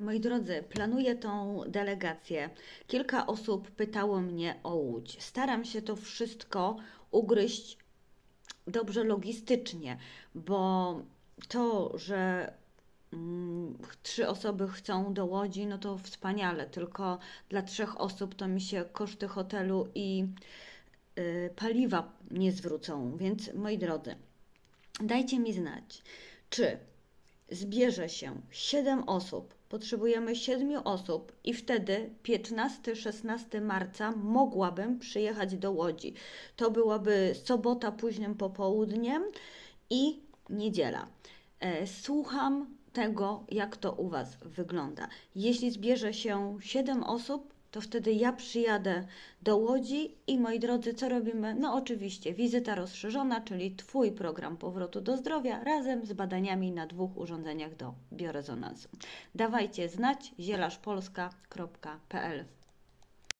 Moi drodzy, planuję tą delegację. Kilka osób pytało mnie o Łódź. Staram się to wszystko ugryźć dobrze logistycznie, bo to, że mm, trzy osoby chcą do Łodzi, no to wspaniale, tylko dla trzech osób to mi się koszty hotelu i y, paliwa nie zwrócą. Więc moi drodzy, dajcie mi znać, czy zbierze się 7 osób, potrzebujemy 7 osób i wtedy 15-16 marca mogłabym przyjechać do Łodzi. To byłaby sobota późnym popołudniem i niedziela. E, Słucham tego, jak to u Was wygląda. Jeśli zbierze się 7 osób, to wtedy ja przyjadę do Łodzi i moi drodzy, co robimy? No oczywiście wizyta rozszerzona, czyli Twój program powrotu do zdrowia razem z badaniami na dwóch urządzeniach do biorezonansu. Dawajcie znać zielaszpolska.pl